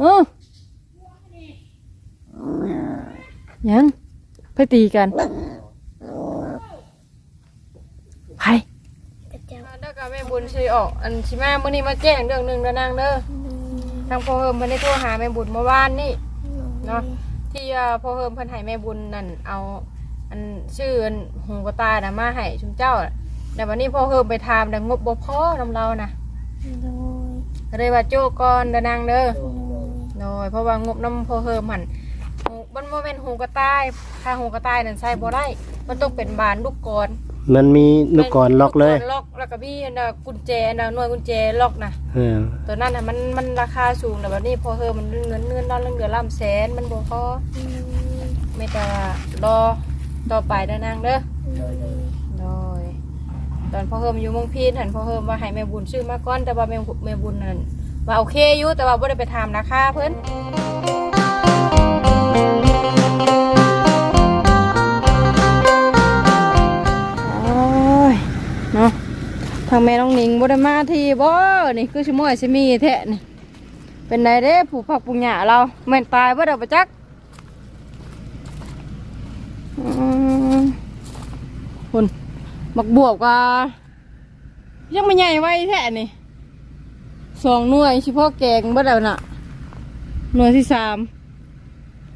เออยังไปตีกันไปกระเจ้าเด้อกับแม่บุญสิออก อันสิมามื้อนี้มาแจ้งเรื่องหนึงเด้อนางเด้อทางพ่อเฮิมเพิ่นได้โทรหาแม่บุญเมื่อวานนี่เนาะที่เอ่อพ่อเฮิมเพิ่นให้แม่บุญนั่นเอา อันชื่ออันหูกระตายน่ะมาให้ชุมเจ้าน่ะแต่วันนี้พ่อเฮิมไปถามแต่งบบ่พอนำเราน่ะโดยก็เลยว่าโจ้ก่อนเด้อนางเด้อ โดยโดยเพราะว่างบน้ำพ่อเฮิมหันหูมันบ่แม่นหูกระต่ายถ้าหูกระต่ายนั่นใส่บ่ได้ มันต้องเป็นบานลูกกรมันมีลูกกรล็อกเลยลูกรล็อกแล้วก็มีอันน่ะกุญแจนะหน่วยกุญแจล็อกนะเออตัวนั้นน่ะมันมันราคาสูงแต่วันนี้พอเฮอมันเงินเงินด้านเดือนล่ำแสนมันบ่พอไม่แต่ว่ารอต่อไปเด้อนางเด้อโดยโดยตอนพอเฮิมอยู่เมืองพีนหันพอเฮิมว่าให้แม่บุญซื้อมาก่อนแต่ว่าแม่แม่บุญนั่น ว่าโอเคอยู่แต่ว่าบ่ได้ไปถามราคาเพิ่นโอ้ยเนาะทางแม่น้องนิงบ่ได้มาทีบ่นี่คือชิมวยสิมีแท้นี่เป็นไดเด้ผู้พักปุญญาเราแม่นตายบ่ได้ประจักคุณมักบวกว่ายังไม่ใหญ่ไว้แท้นี่ สองหน่วยเฉพาะแกงบ่แล้วน่ะ หน่วยที่สาม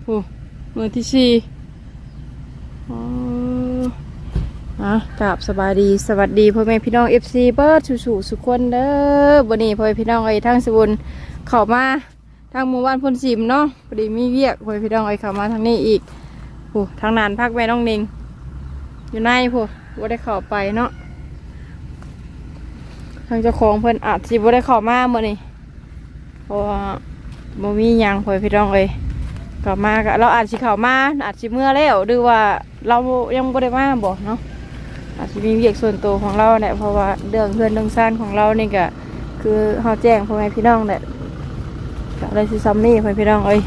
โอ้หน่วยที่สี่อ๋อะกราบสบายดีสวัสดีพ่อแม่พี่น้องเอฟซีเบิร์ดสู่สุขคนเด้อวันนี้พ่อแม่พี่น้องไอ้ทั้งสบุนเข้ามาทางหมู่บ้านพนสิมเนาะพอดีมีเวียกพ่อแม่พี่น้องไอ้เข้ามาทางนี้อีกโอ้ทางนานพักแม่น้องนิงอยู่ในพวกว่าได้เข้าไปเนาะางเจ้าของเพิ่นอาจสิบ่ได้เข้ามาเมื่อนี้เพราะว่าบ่มีหยังพ่อแม่พี่น้องเอ้ยข้ามาก็เราอาจสิเข้ามาอาจสิเมื่อแล้วหรือว่าเรายังบ่ได้มาบ่เนาะอาจจะมีเวียกส่วนตัวของเราแหละเพราะว่าเรื่องเพื่อนเรื่องซ่านของเรานี่ก็คือเขาแจ้งพ่อแม่พี่น้องแหละก็เลยสิซัมนี่พ่อแม่พี่น้องเอ้ย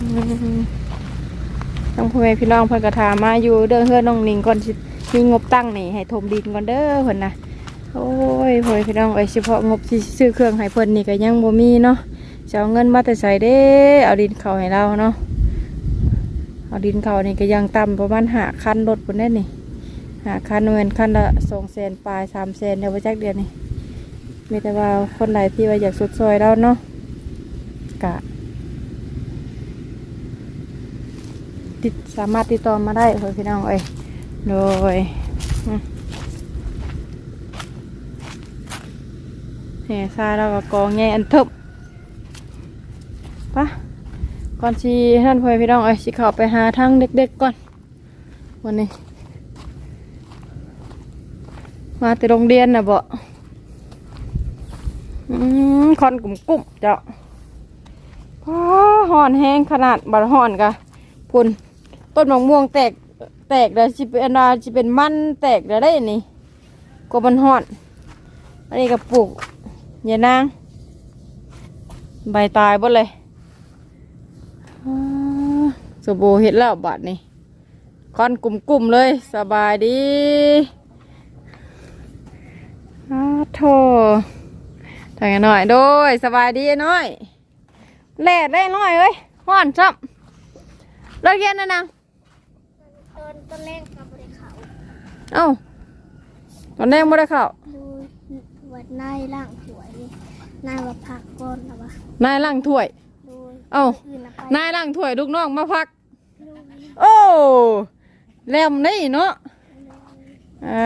อืมทั้งพ่อแม่พี่น้องเพิ่นก็ถามมาอยู่เรื่องเพื่อนน้องนิงก่อนสิมีงบตั้งนี่ให้ถมดินก่อนเด้อเพิ่นนะ โอ้ยพ่อพี่น้องเอ้เฉพาะงบที่ซื้อเครื่องให้เพิ่นนี่ก็ยังบ่มีเนาะจะเอาเงินมาแต่ใส่เด้เอาดินเข้าให้เราเนาะเอาดินเขานี่ก็ยังต่ำประมาณหาคันรถบนได้นี่หาคันเงินคันละสองแสนปลายสามแสนเดี๋ยวไปแจักเดือนนี่มีแต่ว่าคนไหนที่ว่าอยากสุดซอยเราเนาะกะติดสามารถติดต่อมาได้พ่อพี่น้องเอ้ยโดย เนี่ยซาเราก็กองใหญ่อันทิบปะก่อนสิท่านพ่อพี่น้องเอ้ยสิเข้าไปหาทั้งเด็กๆก่อนวันนี้ มาแต่โรงเรียนนะบ่คอนกลุ่มกุ้มเจ้าพ้าห่อนแห้งขนาดบัดห่อนกะพุ่นต้นมะม่วงแตกแตกแล้วสิเป็นอะไรสิเป็นมันแตกแล้วได้นี่ก็มันห่อน อันนี้ก็ปลูก อย่านางใบตายหมดเลยอ่าสบู่เห็ดแล้วบาดนี่คอนกลุ่มๆเลยสบายดีอาโถทางหน่อยโดยสบายดีน้อยแลดได้น้อยเอ้ยห้อนจับเลิกเรียนนะนางตอนตอนแรกกับบริเขาเอ้าตอนแรกไม่ได้เข้าดูวัดนายล่างหวย นายว่าพักก่อนนะวะนายล้างถ้วยดูเอ้าอื่นนะไปนายล้างถ้วยลูกน้องมาพักดูโอ้แลมนี่เนาะอ่า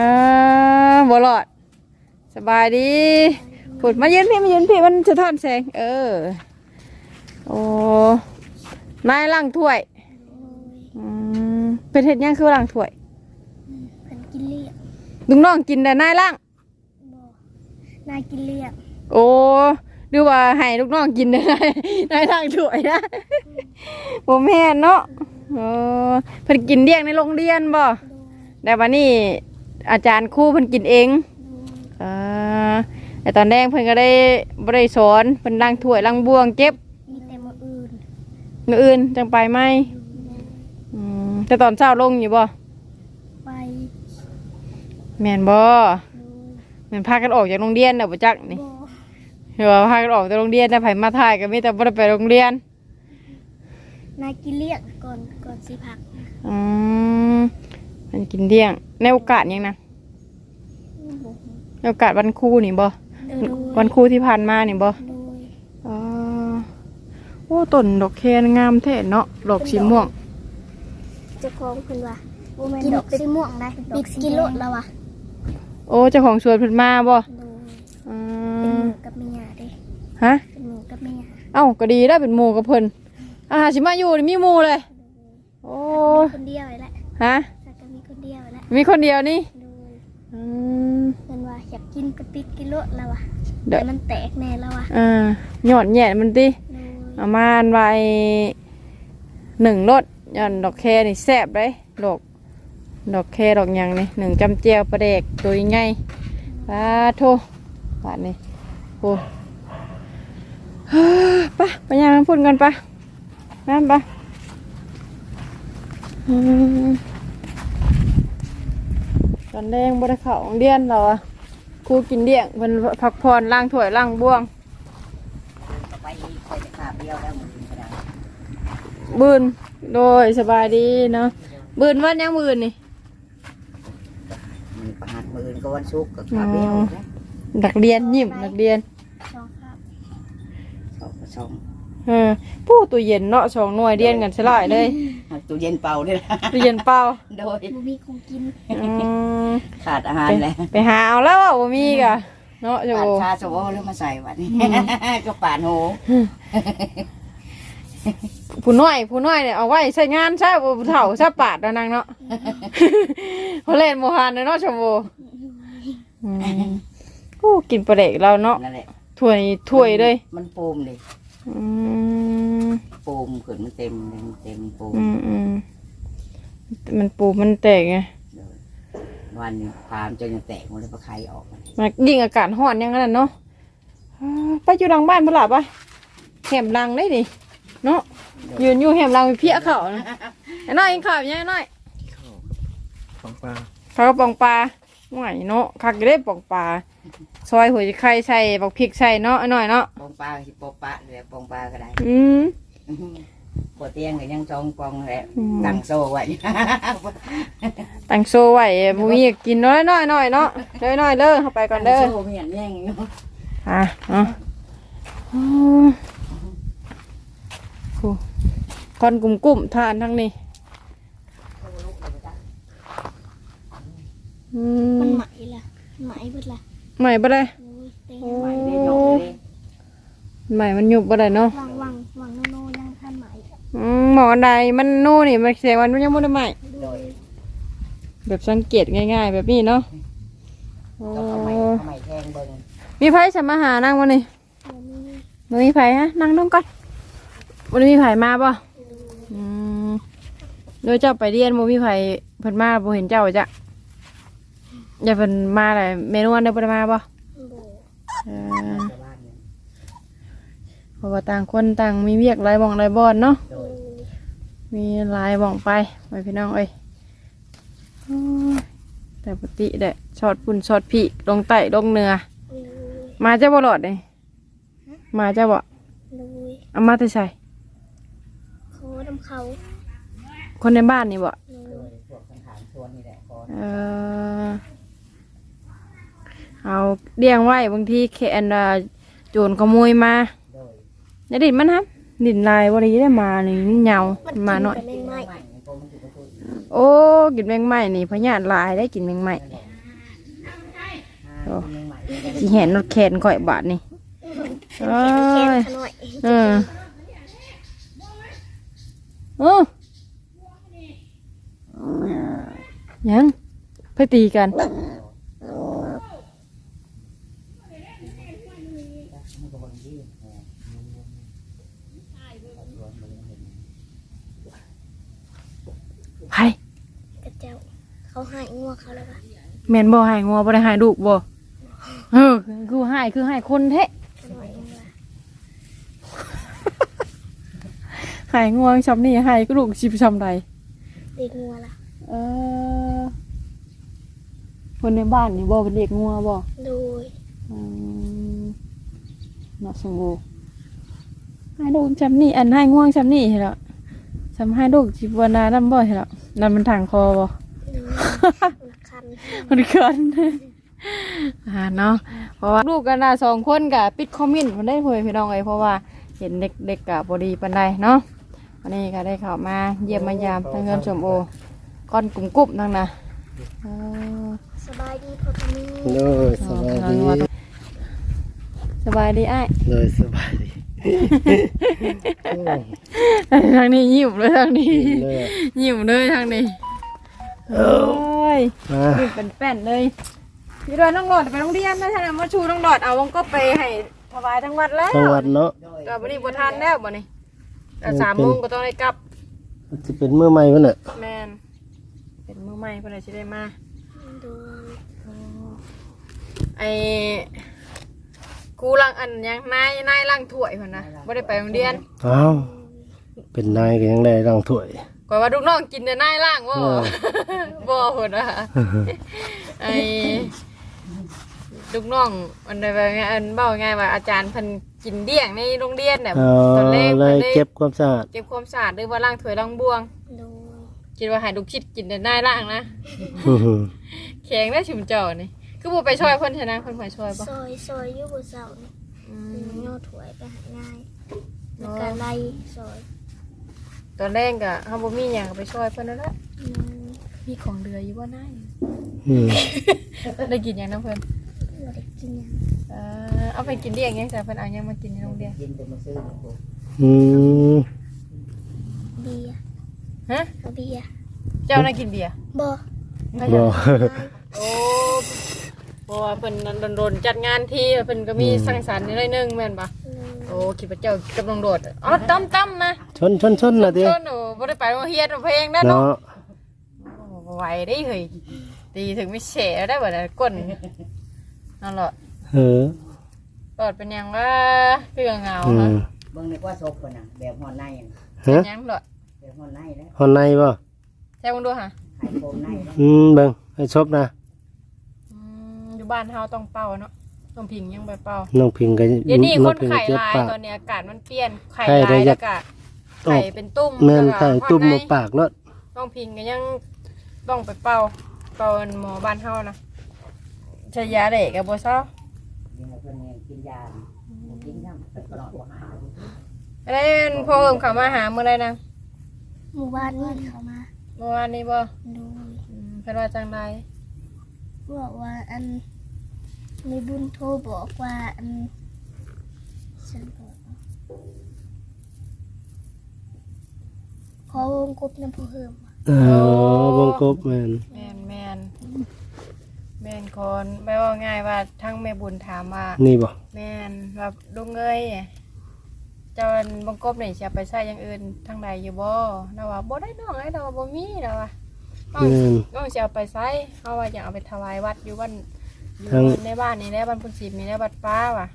บรอด สบายดีผุดมายืนพี่มายืนพี่มันจะทอนแสง เออ โอ้นายล้างถ้วยอืมเป็นเห็ดหยังคือล้างถ้วย เพิ่นกินเลี้ยงลุงน้องกินแต่นายล้างบอกนายกินเลี้ยง โอ้ดูว่าให้ลูกน้องกินได้นายนายล้างถ้วยนะผมแม่นเนาะเออเพิ่นกินเลี้ยงในโรงเรียนบ่ดูแต่วันนี้อาจารย์ครูเพิ่นกินเองดูอ่าแต่ตอนแรกเพิ่นก็ได้บ่ได้สอนเพิ่นล้างถ้วยล้างบ่วงเก็บมีแต่มืออื่นมื้ออื่นจังไปไหมอืมแต่ตอนเช้าลงอยู่บ่ไปแม่นบ่ดูแม่นพากันออกจากโรงเรียนแล้วบ่จักนี่บอ เดี๋ยวพากันออกจากโรงเรียนนะไผมาถ่ายก็มีแต่บ่ได้ไปโรงเรียนนายกินเลี้ยงก่อนก่อนสิพักอืมมันกินเดี่ยง ในโอกาสหยังนะในโอกาสวันครูนี่บ่โดยวันครูที่ผ่านมานี่บ่โดยอ๋อโอ้ต้นดอกแคนงามแท้เนาะดอกสีม่วงเจ้าของเพิ่นว่ากินดอกสีม่วงได้ปิดกิโลแล้ววะโอ้เจ้าของสวนเพิ่นมาบ่โดยอืเป็นหมมูกับเมียเด้ ฮะเป็นหมูกับเมียเอ้าก็ดีแล้วเป็นหมู่กับเพิ่นอาหารสิมาอยู่นี่มีหมู่เลย โอ้มีคนเดียวเลยแหละฮะแต่ก็มีคนเดียวเลยแหละมีคนเดียวนี่โดยอืมเพิ่นว่าอยากกินกระปิดกิโลแล้ววะเดี๋ยวแต่มันแตกแน่แล้ววะอ่าหยอดแหย่มันติโดยเอามาอันไว้หนึ่งรสหย่อนดอกแคนี่แซ่บเลยดอกดอกแคดอกหยังนี่หนึ่งจำเจียวปลาเด็กตัวใหญ่ปลาโทบาดนี่โอ้ ไปไปย่างน้ำพุ่นกันปะน้ำปะอืมตอนแดงบริเขาโรงเรียนเราอะครูกินเดี่ยงเพิ่นพักผ่อนล้างถ้วยล้างบ้วงไปอีกคอยจะขาบเดียวแล้วมึงก็ได้บืนโดยสบายดีเนาะบืนวันยังบืนนี่มึงประหัดมืออื่นก็วันศุกร์ก็ขาบเดียวนะนักเรียนยิ้มนักเรียนสองครับ สองสองเออผู้ตัวเย็นเนาะสองหน่วยเรียนกันสลายเลยตู้เย็นเป่าด้วยนะตัวเย็นเปล่าโดยบ่มีของกินอืมขาดอาหารไปแล้วไปหาเอาแล้วอะบ่มีกะเนาะโจปาดชาโซโแล้วมาใส่วันนี้ ก็ปาดโหผู้น้อยผู้น้อยเนี่ยเอาไว้ใช้งานใช่บ่ผู้เฒ่าใช่ปาดแล้วนางเนาะ เขาเล่นโมหันเนาะชมพูอืมกูกินปลาเด็กเราเนาะนั่นแหละถ้วยถ้วยเลยมันปูมเลย อืมปูมขึ้นมันเต็มเลยมันเต็มปูมอืมอืมมันปูมันแตกไงโดยวันนี้พามจนจะแตกหมดเลยเพราะใครออกมามายิ่งอากาศร้อนอยังนั้นเนาะอ่าไปอยู่หลังบ้านเปล่าปะแหมหลังได้ดิเนาะยืนอยู่แหมหลังไปเพี้ยเขานะไอ้น้อยกินข้าวยังไงน้อย ของปลาข้าวกระป๋องปลา หวายเนาะคักได้ป๋องปลาซอยหัวไข่ใส่บักพริกใส่เนาะไอ้น้อยเนาะปองปลาสิปองปลาเลยปองปลาก็ได้อืมปวดเตียงก็ยังจองปองแหละอืมตั้งโซ่ไว้ตั้งโซไว้บ่มีอยากกินน้อยน้อยน้อยเนาะน้อยน้อยเด้อเข้าไปก่อนเด้อโซ่เมียนแย่งอยู่อะเนาะอืมโอ้คอนกลุ่มกลุ่มๆทานทั้งนี้ อืมันมไหมล่ะไหมเบิดล่ะใหม่บ่ได้โอ้ยเต็มโอ้ใหม่ได้หยกเลยใหม่มันหยุบบ่ได้เนาะวังวังวังโนโนยังทันไหมอืมหมออันใดมันนู่นนี่มันเสียงมันยังบ่ได้ใหม่ โดยแบบสังเกตง่าย ๆ แบบนี้เนาะโอ้ก็เอาใหม่เอาใหม่แทงเบิ่งมีไผสมาหานั่งบ่นี่บ่มีบ่มีไผฮะนั่งลงก่อนบ่ได้มีไผมาบ่อืมโดยเจ้าไปเรียนบ่มีไผเพิ่นมาบ่เห็นเจ้าจ้ะ อย่าเพิ่นมาแหละเมนูอันเด้อบ่ได้มาบ่บ่เออชาวบ้านเนี่ยเพราะว่าต่างคนต่างมีเวียกหลายหม่องหลายบ่อนเนาะ โดยมีหลายหม่องไปไปพี่น้องเอ้ยโอ้ยแต่ปกติแหละช็อตปุ่นช็อตพี่ลงใต้ลงเหนือ โดยมาเจ้าบ่หลอดเลยมาเจ้าบ่โดยเอามาแต่ใส่เขาดำเขาคนในบ้านนี่บ่โดโดยยพวกสังขารชวนนี่แหละก่อนเออ เอาเลี้ยงไว้บางทีแคนอ่าโจรขโมยมาโดยอย่าดินมันครับดินลายบ่ได้ได้มานี่มันเหงามาหน่อยกิแมงไม้ใหม่โกมันถือว่าพูดโอ้กินแมงไหม้นี่พญาติลายได้กินแมงไหม้โอ้เมืองใหม่สิเห็นรถแขนข่อยบาทนี่เอ้แค่ยขน่อยเออเออยังไปตีกันก็บางที่เออ ไผ กระเจ้า เขาใหายงัวเขาแล้วปะแม่นบ่ใหายงัวบ่ได้ใหายลูกบ่เออคือใหายคือใหายคนแท้ขน่อยเองว่าใหายงัวชำนี่ใหายก็ลูกสิไปชำใดเด็กงัวล่ะเออคนในบ้านนี่บ่เป็นเด็กงัวบ่โดยอืมเนาะสมบูรณ์ให้ลูกจำนี่อันให้ง่วงจำนี่เหรอจำให้ลูกจีบวนาน้ำบ่เหรอนั่นมันทางคอบ่ คันมันเกินอ่าเนาะเพราะว่าลูกกันนะสองคนกับปิดคอมเมนต์มันได้เผยพี่น้องเอ้ยเพราะว่าเห็นเด็กๆกับบอดีปันใดเนาะวันนี้ก็ได้เข้ามาเยี่ยมมายามทางเงินสมโอก้อนกลุ่มกุบนั่งนะเออสบายดีพ่อมีเลยสบายดีสบายดีไอ้ายเลยสบายดีทางนี้ยิ้มเลยทางนี้เลยยิ้มเลยทางนี้ โอ้ยมายิ้มเป็นแป้นเลยพี่ดอยน้องหลอดไปโรงเรียนนะท่านมาชูน้องหลอดเอาวงก็ไปให้ถวายทั้งวัดแล้วจังหวัดเนาะ ก็วันนี้บ่ทันแล้วบ่นี่ก็สามโมงก็ต้องได้กลับมันจะเป็นมือใหม่วะเนี่ยแมนเป็นมือใหม่เพิ่นเลยสิได้มาโดยไอ้กูลังอันยังนายนายลังถ้วยเพิ่นนะบ่ได้ไปโรงเรียนอ้าว เป็นนายก็ยังได้รังถ้วย ก็ว่าลูกน้องกินแต่นายล่างบ่เออ บ่เพิ่นว่าไอ้ลูกน้องอันใดว่าไงอันเว้าไงว่าอาจารย์เพิ่นกินเดี้ยงในโรงเรียนน่ะเอตอนแรอกเลเพิ่ยนได้เก็บความสะอาดเก็บความสะอาดหรือว่าล้างถ้วยล้างบวง โดยคิดว่าให้ลูกคิดกินแต่นายล่างนะ อื้อหือแข็งได้ชุมเจ้านี่คือบ่ไปช่วยเพิ่นชนะเพิ่นไปช่วยบ่ซอยซอยอยู่บนเสานี่อือืมมย่อถวยไปหาง่ายแล้วก็ไล่ซอย ตอนแรกก็เฮาบ่มีหยังก็ไปช่วยเพิ่นนั่นแหละอืมมีของเดืออยู่บ่นายอืมได้กินหยังนํเพิ่นบ่ได้กินหยังเออเอาไปกินเลี้ยงหยังแต่เพิ่นเอาหยังมากินในโรงเรียนกินแต่มาซื้อมาปลูกอืมเบียร์ฮะ เอาเบียร์เจ้าน่ะกินเบียร์บ่ บ่ โอ้เพ ราะว่าเพิ่นโดนๆจัดงานที่เพิ่นก็มีสังสรรค์นิดหน่อยหนึงแม่นบ่อืมโอ้คิดว่าเจ้ากับน้องโดดอ๋อตั้มๆนะชนชนชนนะดิเจ้าหนูบ่ได้ไปโรงเรียนเพลงได้เนาะเนาะโอ้บ่ไหวได้เฮ้ยตีถึงไม่เฉะได้บ่ได้ก้นนั่นแหละเออตอดเป็นหยังว่าเรื่องเหงาอืฮะมเบิ่งนึกว่าซบกันน่ะแบบหอนในน่ะฮะเป็นหยังเหรอแบบหอนในแล้วหอนในบ่แท้มึงดูฮะขายโคมในแล้วอืมเบิ่งให้ชบนะอืมอยู่ บ้านเฮาต้องเป่าเนาะต้องพิงยังไปเป่าน้องพิงก็เดี๋ยวนี้น้คองนพิงก็ไข่เจ็บลายปากตอนนี้อากาศมันเปลี่ยนไข่ไข่ได้ลายยัแล้กวก็ออกไข่เป็นตุ้มแม่นล้วก็ไข่ตุ้มข้งมาในปากแล้วต้องพิงก็ยังต้องไปเป่าเป่าหมอบ้านเฮานะใช้ยาเด็กกับบ่เซายังไงเพิ่นยังกินยาบ่กินน้ำตลอดบ่หายอันนั้นพ่อเอิ้มเข้ามาหามื้อใดนะหมู่บ้านนี่เขามาเมื่อวานนี้บ่ดูอืมเพิ่นว่าจังไดบอกว่าอัน มีบุญโทรบอกว่าอันฉันบอกขอวงกบน้ำผู้เฮิมเออวงกบแม่นแม่นแม่นแม่นคนแปลว่าง่ายว่าทั้งแม่บุญถามว่านี่บ่แม่นว่าลุงเอ้ยเจ้าบังกบนี่สิเอาไปใช้อย่างอื่นทางใดอยู่บ่เราว่าบ่ได้น้องไอ้เราว่าบ่มีเราว่าน้องแม่นน้องสิเอาไปใช้เฮาว่าอยากเอาไปถวายวัดอยู่บ้านอยู่ ทางในบ้านนี่แหละบ้านพุ่นศิมนี่แหละวัดป้าว่ะ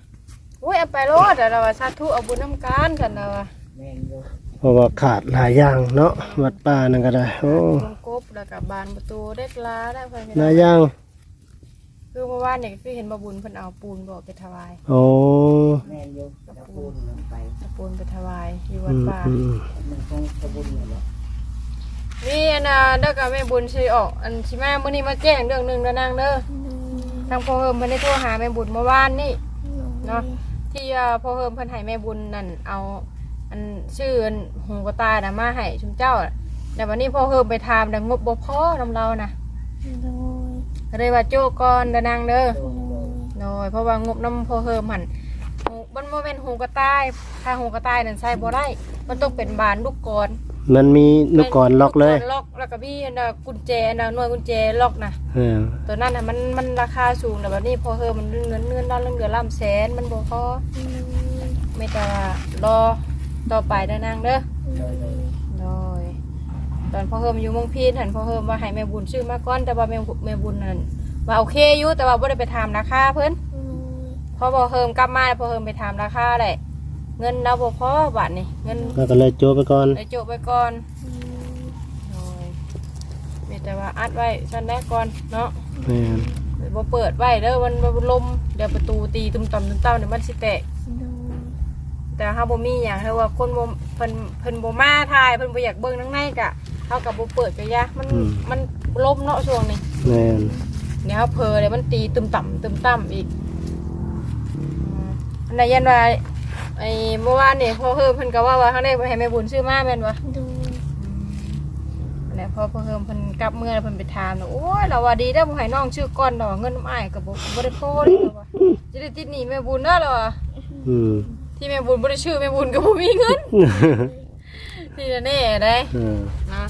อุ้ยเอาไปโลดเดี๋ยวเราว่าสาธุเอาบุญนํกันซั่นเราว่าแม่งอยู่เพราะว่าขาดหลายอย่างเนาะวัดป่านั่นก็ได้โอ้บังกบแล้วก็บานประตูเด็กลาได้เพิ่นหลายอย่างคือเมื่อวานนี่ก็คือเห็นบ่บุญเพิ่นเอาปูนบ่ไปถวายโอ้แม่งอยู่ตะปูนลงไปเอาปูนไปถวายอยู่วัอืดมป่าอืมมันคงตะบุญอยู่แล้วนี่อันน่ะเด้อกับแม่บุญสิออกอันสิมามื้อนี้มาแจ้งเรื่องหนึงเด้อนางเด้อ ทางพ่อเฮิมเพิ่นได้โทรหาแม่บุญเมื่อวานนี่ เนาะ ที่เอ่อพ่อเฮิมเพิ่นให้แม่บุญนั่นเอาอันชื่ออันหูกระตายน่ะมาให้ชุมเจ้าแต่วันนี้พ่อเฮิมไปถามแต่งบบ่พอนำเราน่ะโดยก็เลยว่าโจก่อนเด้อนางเด้อ โดนโดนโดยเพราะว่างบน้ำพ่อเฮิมหั่นหูมันบ่แม่นหูกระต่ายถ้าหูกระต่ายนั่นใช้บ่ได้ มันต้องเป็นบานลูกกร มันมีลูกกรล็อกเลย ล็อกแล้วก็มีอันน่ะกุญแจอันน่ะหน่วยกุญแจล็อกนะเออ ตัวนั้นน่ะมันมันราคาสูงแต่แบบนี้พอเฮอมันเงินเงินด้านเงินล่ำแสนมันบ่พอไม่แต่ว่ารอต่อไปเด้อนางเด้อโดยโดยโดยตอนพอเฮิมอยู่เมืองพีนหันพอเฮิมว่าให้แม่บุญซื้อมาก่อนแต่ว่าแม่บุแม่บุญนั่นว่าโอเคอยู่แต่ว่าบ่ได้ไปถามราคาเพิ่น พอพอเฮิมกลับมาแล้วพอเฮิมไปถามราคาแหละ เงินเราบ่พอบาทนี่เงินแล้วก็เลยโจไปก่อนเลยโจบไปก่อนโดยมีแต่ว่าอัดไว้ชั้นแรกก่อนเนาะแม่นบ่เปิดไว้เด้อมันบ่ลมเดี๋ยวประตูตีตุ้มต่ำตุ้มต่ำเดี๋ยวมันสิแตกโดยแต่เฮาบ่มีหยังคือว่าคนบ่เพิ่นเพิ่นบ่มาถ่ายเพิ่นบ่อยากเบิ่งทั้งในก็เฮาก็บ่เปิดก็ยะมันมันลมเนาะช่วงนี้แม่นเดี๋ยวเฮาเพลเลยมันตีตึมต่ำตึมต่ำอีกอืมอันใดยันว่า ไอ้เมื่อวานนี่พ่อเพิ่มเพิ่นก็ว่าว่าเฮาได้ให้แม่บุญซื้อมาแม่นบ่ดูอันนี้พ่อเพิ่มเพิ่นกลับเมื่อเพิ่นไปถามว่าโอ้ยเราว่าดีได้อบ่ให้น้องชื่อก่อนดอกเงินน้ำอ้ายก็บ่บ่ได้โพดเราว่าจะได้ติดหนี้แม่บุญเด้อเราว่าอืมที่แม่บุญบ่ได้ชื่อแม่บุญก็บ่มีเงิน ที่แน่ๆได้ เออ นะ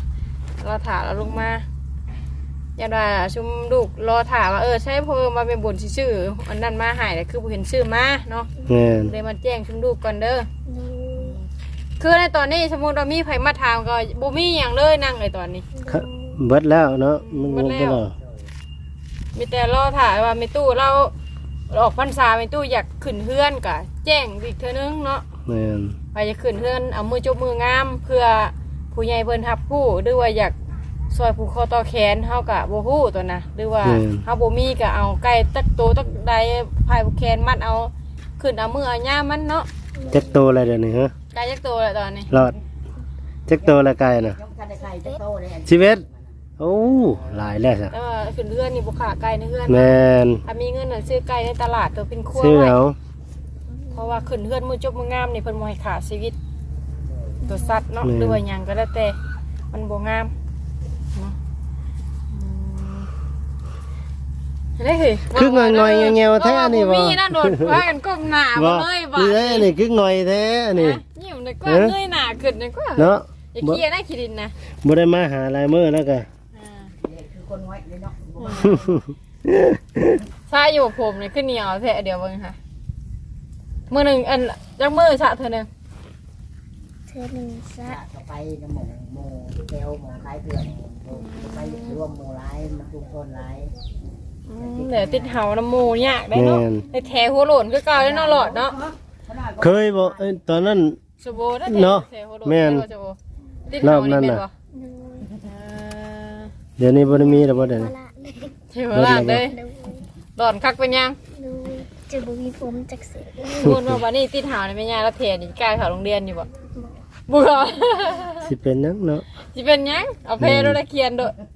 รอถ่าแล้วลงมา อย่าว่าชุมลูกรอถ่าว่าเออใช่เพิ่มมาเป็นบุญสิชื่ออันนั้นมาใหายแต่คือบ่เห็นชื่อมาเนาะแม่นเลยมาแจ้งชุมลูกก่อนเด้อดูคือในตอนนี้สมมุติว่ามีไผมาถามก็บ่มีหยังเลยนั่งเลยตอนนี้ค่ะเบิดแล้วเนาะมันเบิดแล้วบ่แล้วมีแต่รอถ่ายว่ามีตู้เราออกพรรษามีตู้อยากขึ้นเฮือนกะแจ้งอีกเทื่อนึงเนาะแม่นไปจะขึ้นเฮือนเอามือจบมืองามเพื่อผู้ใหญ่เพิ่นรับผู้หรือว่าอยาก ซอยผูกคอต่อแขนเฮากะบ่ฮู้ตัวนะหรือว่าเฮาบ่มีก็เอาไก่ตักโตตักใดพายผูกแขนมัดเอาขึ้นเอามือเอาย่ามมันเนาะจักโตอะไรเดี๋ยวนี้ฮะไก่จักโตแล้วตอนนี้รอดจักโตละไกลน่ะยกกันได้ใครจะโตเลยอันชีวิตโอ้หลายแล้วจ้ะแต่ว่าขึ้นเฮือนนี่บ่ขาไก่ในเฮือนแม่นถ้ามีเงินน่ะซื้อไก่ในตลาดตัวเป็นครัวซื้อไว้เอาเพราะว่าขึ้นเฮือนมือจบมืองามนี่เพิ่นบ่ให้ขาดชีวิตตัวสัตว์เนาะหรือว่าหยังก็แล้วแต่มันบ่งามเนาะ อืมได้คือคือหน่อยๆแงวๆแท้นี่บ่บ่มีนั่นโดดว่ากันก้มหน้าบ่เลยบ่นี่แหละนี่คือหน่อยแท้นี่ยิ้มเลยก็เอ๊ะเงยหน้าขึ้นเลยก็เนาะอย่าเครียดนะคิดินนะบ่ได้มาหาลายมือแล้วก็อ่านี้คือคนไว้เลยเนาะบ่มาซาอยู่กับผมนี่ขึ้นเหนียวแท้เดี๋ยวเบิ่งค่ะมือหนึ่งอันจักมือสะเธอหนึงเธอหนึ่งซะจะไปน้ำหมูหมูเทลหมูคล้ายเถื่อนหมูไปรวมหมูร้ายมันทุกคนร้ายอืม เดี๋ยวติดเห่าน้ำหมูยากได้เนาะได้แถหัวโหล่นคือเก่าได้เนาะหลอดเนาะเคยบ่เอ้ยตอนนั้น สโบได้เนาะแถหัวโหล่นแม่นได้บ่สโบติดเห่านี่เป็นบ่ดูอ่าเดี๋ยวนี้บ่ได้มีแล้วบ่เดี๋ยวมานี้ ละเลยเทวราชเลยดูหลอนคักเป็นยังดูจะบ่มีผมจักเสียพูดว่าวันนี้ติดเห่านี่ไม่ยากแล้วเทนี่กล้าเข้าโรงเรียนอยู่บ่บ่เหรอสิเป็นหยังเนาะ สิเป็นหยังเอาเพลโดได้เขียนโดดบ่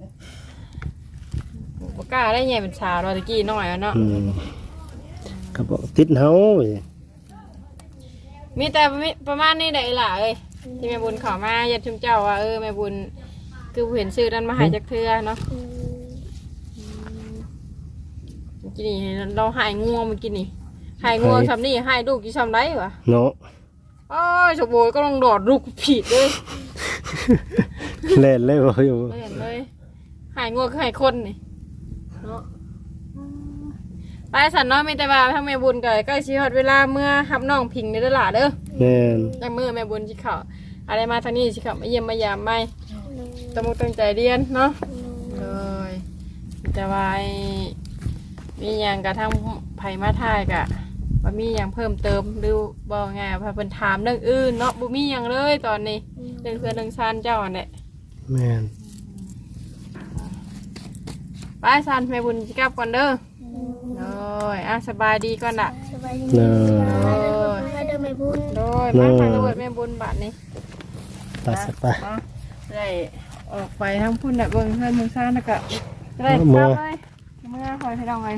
กล้าได้ไงเป็นชาวเนาะตะกี้น้อยอะเนาะอืมก็บอกติดเฮาเว้ยมีแต่มิประมาณนี้ได้ล่ะเอ้ยที่แม่บุญเขอมาญาติชุมเจ้าว่าเออแม่บุญคือเห็นชื่อนั้นมาใหายจากเทือเนาะดูเมื่อกี้นี่เราหายง่วงเมื่อกี้นี่หายง่วงทำนี่หายลูกกี่ทำไรวะเนาะโอ้ยชกโบยก็ลองดอดลูกผิดเลยเล่นเลยบ่อยู่ไม่เห็นเลยหายง่วงคือหายคนนี่ เนาะไปสันเน้อยมีแต่ว่าทั้งแม่บุญกับใกล้ชีฮอดเวลาเมื่อหับน้องพิงในตลาดเด้อแม่นในมือแม่บุญสิเขาอะไรมาทางนี้สิเขามาเยี่ยมมายามไม่ดูตะมุกตั้งใจเรียนเนาะดูเลยแต่ว่าไอ้มีอย่างกระทั่งไผมาทายกะว่ามีอย่างเพิ่มเติมหรือบอกไงพาเพิ่นถามเรื่องอื่นเนาะบ่มีอย่างเลยตอนนี้เรื่องเพื่อนเรื่องซานเจ้าอันเนี่ยแม่น ไปซานแม่บุญสิกลับก่อนเด้อเลยอะสบายดีก่อนละสบายดีเนาสบายะดีมาเดินไม่บุญโดยมาทางตำรวจแม่บุญบัดนี้ไปสักไป เนาะได้ออกไปทั้งพุ่นน่ะเบิ่งเพื่อนเมืองซานแล้วก็ได้กลับเลยเมื่อคอยให้เราไง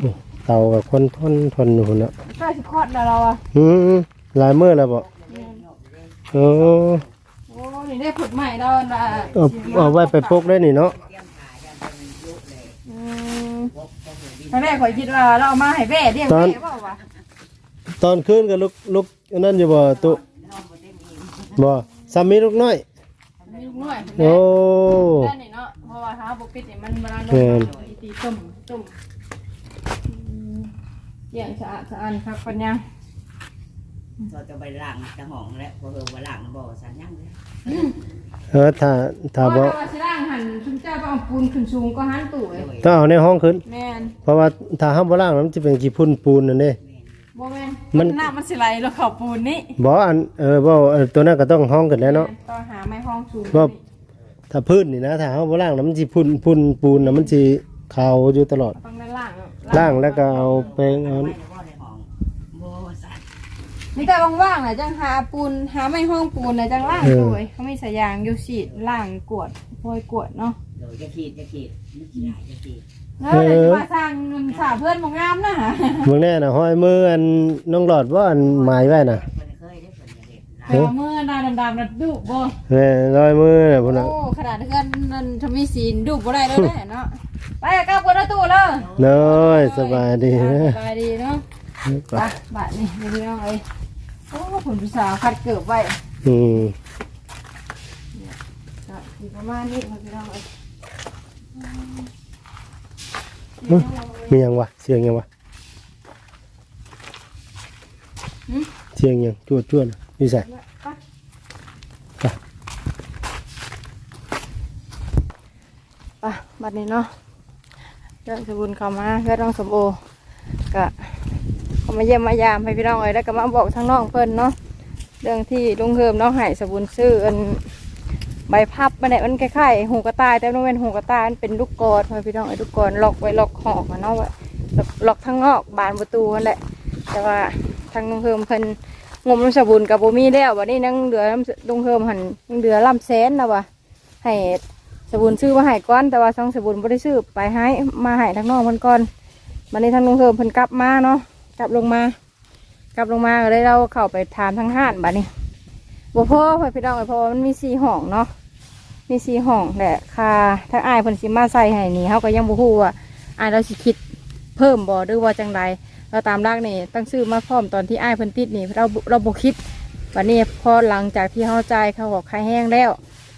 เต่ากับคนทนทนอยู่พุ่นน่ะใกล้สิคลอดแล้วเราอะอืมหลายมื้อแล้วบ่โอ้โอ้นี่ได้ผลใหม่แล้วนะเอาเอาไว้ไปปลูกได้นี่เนาะ อืมตอน แรกข่อยคิดว่าเราเอามาให้แม่เลี้ยงแม่เปล่าวะตอนคืนก็ลุกลุกอันนั้นอยู่บ่ตุบ่สามีลูกน้อย มีลูกน้อยโอ้ แม่นี่เนาะเพราะว่าหาบุปิดนี่มันเวลาลแม่นงอีตีตุ่มตุ่มอืมเกี่ยงสะอาดสะอาดครับปัญญา เราจะไปล้างจะห้องแล้วพอเออว่าล้างบ่สัญญังเลยเออถ้าถ้าเพบ่ราะว่าสิร่างหันชุมเจ้าต้องเอาปูนขึ้นสูงก็หันตู่เอ้ยต้องเอาในห้องขึ้น แม่นเพราะว่าถ้าห้ามบ่ล้างมันจะเป็นขี้พุ่นปูนนั่นเด้ บ่แม่นมัมัน นน้ำมันสิไหลแล้วเข้าปูนนี่บ่อันเออบ่เออตัวนั้นก็ต้องห้องกันแหล้วเนาะ ต้องหาไม้ห้องสูงบ่ ถ้าพื้นนี่นะถ้าเฮาบ่ล้างแล้วมันสิพุ่นพุ่นปูนน่ะมันสิขาวอยู่ตลอดต้องได้ล่างล้างแล้วก็เอาแป้งเอาไม่ได้บ่ในห้องบ่สัตว์นี่แต่ว่างๆน่ะจังหาปูนหาไม้ห้องปูนน่ะจังล่างเออโดยเขามีสายยางอยู่ฉีดล่างกวดพอยกวดเนาะเดี๋ยวจะขีดจะขีดจะขีดจะขีดแล้วเดี๋ยวจะมาสร้างเงินสาเพื่อนมองงามนะเบิ่งแน่น่ะห้อยมืออันน้องหลอดว่าอันหมายไว้น่ะคนเคยได้ผลจะเห็นแต่ว่าเมื่อดาดำๆน่ะดุบ่แม่ร้อยมือน่ะพุ่นน่ะโอ้ขนาดเพื่อนนั่นทำมีศีลดุบ่ได้แล้วแน่เนาะไปกลับกันนะตู้เลยน้อยสบายดีสนะบายดีเนาะ ไป ไปบาทนี่พี่น้องเอ้ย โอ้ผลพิสาวคัดเกิบไว้อืมก็อยู่ประมาณนี้พี่น้องเอ้ยมีหยังวะเสียงหยังวะเสียงหยังจวดจวดนี่ใส่ไปบัดนี้เนาะเรื่องสมบุญเข้ามาเพื่อต้องสมโอก็เขา มาเยี่ยมมายามให้พี่น้องเอ้ยแล้วก็มาบอกทางน้องเพิ่นเนาะเรื่องที่ลุงเฮิมน้องให้สบุญซื้ออันใบพับมันเนี่ยมันคล้ายๆหูกระต่ายแต่มันเป็นหูกระต่ายมันเป็นลูกกอดให้พี่น้องเอ้ยลูกกอดล็อกไว้ล็อกหอกอะเนาะว้ล็อกล็อกทั้งนอกบานประตูนั่นแหละ แต่ว่าทางลุงเฮิมเพิ่นงมน้ำสบุญกับโบมีแล้ววันนี้นั่งเดือน้ำลุงเฮิมหันเดือลำแสนนะวะให้สบุนซื้อมาให้ก้อนแต่ว่าซองสบุนบ่ได้ซื้อไปให้มาให้ทางน้องเพิ่นก่อนวันนี้ทางลุงเฮิมเพิ่นกลับมาเนาะ กลับลงมา กลับลงมาก็เลยเราเข้าไปถามทางห้านบัดนี้บ่พอเพิ่นพี่น้องเอ้เพราะว่ามันมีสี่ห้องเนาะมีสี่ห้องแหละค่าถ้าอ้ายเพิ่นสิมาใส่ให้นี่เฮาก็ยังบ่ฮู้ว่าอ้ายเราสิคิดเพิ่มบ่หรือว่าจังใดเราตามรากนี่ตั้งซื้อมาพร้อมตอนที่อ้ายเพิ่นติดนี่เราเราบ่คิดวันนี้พอหลังจากที่เฮาใจเขาบอกค่าแห้งแล้ว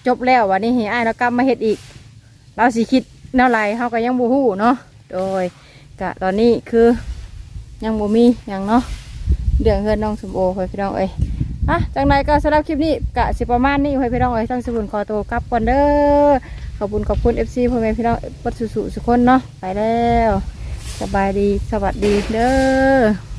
จบแล้ววันนี้เฮียอ้ายเรากลับมาเฮ็ดอีก เราสิคิดแนวไรเขาก็ยังบ่ฮู้เนาะโดยกะตอนนี้คือ ยังบ่มีอยังเนาะเดืองเฮือนน้องสมโอเฮ้ยพี่น้องเอ้ยอะจังไรก็สำหรับคลิปนี้กะสิประมาณนี้เฮ้ยพี่น้องเอ้ยทั้งสบุนขอตัวกลับก่อนเด้อขอบคุณขอบคุณ FC พ่อแม่พี่น้องปัดสุสุสุคนเนาะไปแล้ว สบายดีสวัสดีเด้อ